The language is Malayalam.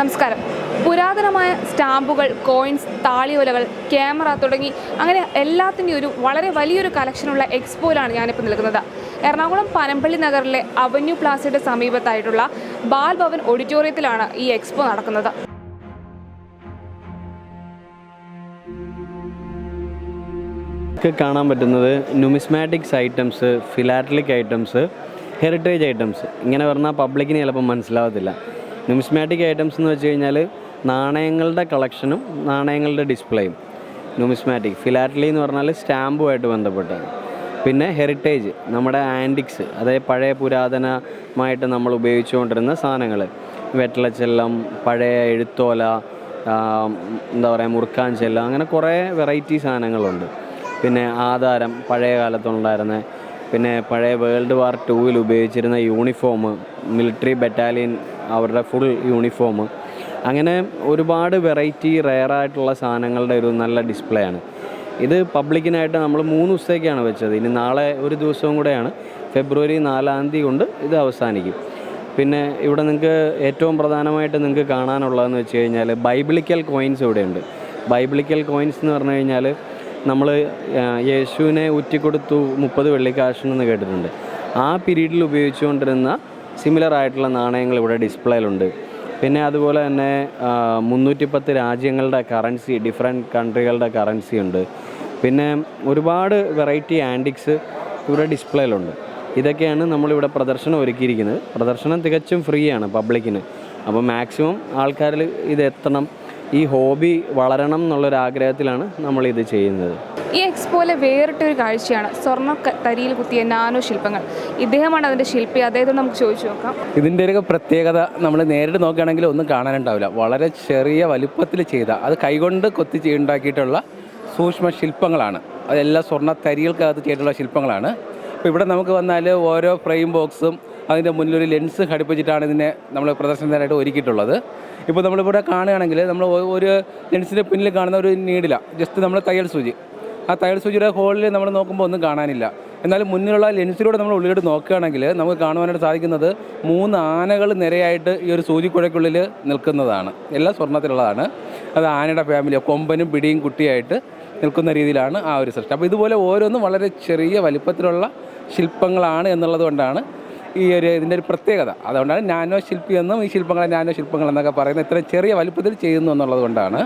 നമസ്കാരം. പുരാതനമായ സ്റ്റാമ്പുകൾ കോയിൻസ് താളിയോലകൾ ക്യാമറ തുടങ്ങി അങ്ങനെ എല്ലാത്തിന്റെ ഒരു വളരെ വലിയൊരു കളക്ഷനുള്ള എക്സ്പോയിലാണ് ഞാനിപ്പോൾ നിൽക്കുന്നത്. എറണാകുളം പനമ്പള്ളി നഗറിലെ അവന്യൂ പ്ലാസയുടെ സമീപത്തായിട്ടുള്ള ബാൽ ഭവൻ ഓഡിറ്റോറിയത്തിലാണ് ഈ എക്സ്പോ നടക്കുന്നത്. ഒക്കെ കാണാൻ പറ്റുന്നത് numismatics items philatelic items heritage items ഇങ്ങനെ പറഞ്ഞാൽ പബ്ലിക്കിന് ചിലപ്പോൾ മനസ്സിലാവത്തില്ല. ന്യൂമിസ്മാറ്റിക് ഐറ്റംസ് എന്ന് വെച്ച് കഴിഞ്ഞാൽ നാണയങ്ങളുടെ കളക്ഷനും നാണയങ്ങളുടെ ഡിസ്പ്ലേയും ന്യൂമിസ്മാറ്റിക് ഫിലാറ്റലി എന്ന് പറഞ്ഞാൽ സ്റ്റാമ്പുമായിട്ട് ബന്ധപ്പെട്ട് പിന്നെ ഹെറിറ്റേജ് നമ്മുടെ ആന്റിക്സ് അതായത് പഴയ പുരാതനമായിട്ട് നമ്മൾ ഉപയോഗിച്ചുകൊണ്ടിരുന്ന സാധനങ്ങൾ. വെട്ടളച്ചെല്ലം പഴയ എഴുത്തോല എന്താ പറയുക മുറുക്കാൻ ചെല്ലം അങ്ങനെ കുറേ വെറൈറ്റി സാധനങ്ങളുണ്ട്. പിന്നെ ആധാരം പഴയ കാലത്തുണ്ടായിരുന്ന. പിന്നെ പഴയ വേൾഡ് വാർ ടൂവിൽ ഉപയോഗിച്ചിരുന്ന യൂണിഫോം മിലിറ്ററി ബറ്റാലിയൻ അവരുടെ ഫുൾ യൂണിഫോം. അങ്ങനെ ഒരുപാട് വെറൈറ്റി റെയറായിട്ടുള്ള സാധനങ്ങളുടെ ഒരു നല്ല ഡിസ്പ്ലേ ആണ്. ഇത് പബ്ലിക്കിനായിട്ട് നമ്മൾ മൂന്ന് ദിവസത്തേക്കാണ് വെച്ചത്. ഇനി നാളെ ഒരു ദിവസവും കൂടെയാണ്. ഫെബ്രുവരി നാലാം തീയതി കൊണ്ട് ഇത് അവസാനിക്കും. പിന്നെ ഇവിടെ നിങ്ങൾക്ക് ഏറ്റവും പ്രധാനമായിട്ട് നിങ്ങൾക്ക് കാണാനുള്ളതെന്ന് വെച്ച് കഴിഞ്ഞാൽ ബൈബിളിക്കൽ കോയിൻസ് ഇവിടെയുണ്ട്. ബൈബിളിക്കൽ കോയിൻസ് എന്ന് പറഞ്ഞു കഴിഞ്ഞാൽ നമ്മൾ യേശുവിനെ ഊറ്റിക്കൊടുത്തു മുപ്പത് വെള്ളിക്കാശിനെന്ന് കേട്ടിട്ടുണ്ട്. ആ പീരീഡിൽ ഉപയോഗിച്ചുകൊണ്ടിരുന്ന സിമിലർ ആയിട്ടുള്ള നാണയങ്ങൾ ഇവിടെ ഡിസ്പ്ലേയിലുണ്ട്. പിന്നെ അതുപോലെ തന്നെ മുന്നൂറ്റിപ്പത്ത് രാജ്യങ്ങളുടെ കറൻസി ഡിഫറെന്റ് കൺട്രികളുടെ കറൻസി ഉണ്ട്. പിന്നെ ഒരുപാട് വെറൈറ്റി ആന്റിക്സ് ഇവിടെ ഡിസ്പ്ലേയിലുണ്ട്. ഇതൊക്കെയാണ് നമ്മളിവിടെ പ്രദർശനം ഒരുക്കിയിരിക്കുന്നത്. പ്രദർശനം തികച്ചും ഫ്രീ ആണ് പബ്ലിക്കിന് അപ്പോൾ മാക്സിമം ആൾക്കാരിൽ ഇത് എത്തണം. ഈ ഹോബി വളരണം എന്നുള്ളൊരു ആഗ്രഹത്തിലാണ് ഇത് ചെയ്യുന്നത്. ഈ എക്സ്പോയിലെ വേറിട്ടൊരു കാഴ്ചയാണ് സ്വർണ തരിയിൽ കുത്തിയ നാനോ ശില്പങ്ങൾ. ഇദ്ദേഹമാണ് അതിന്റെ ശില്പി. അദ്ദേഹത്തോട് നമുക്ക് ചോദിച്ചു നോക്കാം. ഇതിന്റെ ഒരു പ്രത്യേകത നമ്മൾ നേരിട്ട് നോക്കുകയാണെങ്കിൽ ഒന്നും കാണാനുണ്ടാവില്ല. വളരെ ചെറിയ വലുപ്പത്തിൽ ചെയ്ത അത് കൈകൊണ്ട് കൊത്തി ഉണ്ടാക്കിയിട്ടുള്ള സൂക്ഷ്മ ശില്പങ്ങളാണ്. അതെല്ലാം സ്വർണ തരികൾക്കകത്ത് ചെയ്തിട്ടുള്ള ശില്പങ്ങളാണ്. അപ്പോൾ ഇവിടെ നമുക്ക് വന്നാൽ ഓരോ ഫ്രെയിം ബോക്സും അതിന്റെ മുന്നിലൊരു ലെൻസ് ഘടിപ്പിച്ചിട്ടാണ് ഇതിനെ നമ്മൾ പ്രദർശനത്തിനായിട്ട് ഒരുക്കിയിട്ടുള്ളത്. ഇപ്പോൾ നമ്മളിവിടെ കാണുകയാണെങ്കിൽ നമ്മൾ ഒരു ലെൻസിന്റെ പിന്നിൽ കാണുന്ന ഒരു നീഡില ജസ്റ്റ് നമ്മൾ തയ്യൽ സൂചി. ആ തയ്യൽ സൂചിയുടെ ഹോളിൽ നമ്മൾ നോക്കുമ്പോൾ ഒന്നും കാണാനില്ല. എന്നാലും മുന്നിലുള്ള ലെൻസിലൂടെ നമ്മൾ ഉള്ളിലോട്ട് നോക്കുകയാണെങ്കിൽ നമുക്ക് കാണുവാനായിട്ട് സാധിക്കുന്നത് മൂന്ന് ആനകൾ നിരയായിട്ട് ഈ ഒരു സൂചിക്കുഴയ്ക്കുള്ളിൽ നിൽക്കുന്നതാണ്. എല്ലാം സ്വർണത്തിലുള്ളതാണ് അത് ആനയുടെ ഫാമിലി കൊമ്പനും പിടിയും കുട്ടിയായിട്ട് നിൽക്കുന്ന രീതിയിലാണ് ആ ഒരു സൃഷ്ടി. അപ്പോൾ ഇതുപോലെ ഓരോന്നും വളരെ ചെറിയ വലിപ്പത്തിലുള്ള ശില്പങ്ങളാണ് എന്നുള്ളത് കൊണ്ടാണ് ഈ ഒരു ഇതിന്റെ ഒരു പ്രത്യേകത. അതുകൊണ്ടാണ് നാനോ ശില്പി എന്നും ഈ ശില്പങ്ങൾ നാനോ ശില്പങ്ങൾ എന്നൊക്കെ പറയുന്നത് ഇത്രയും ചെറിയ വലുപ്പത്തിൽ ചെയ്യുന്നു എന്നുള്ളത് കൊണ്ടാണ്.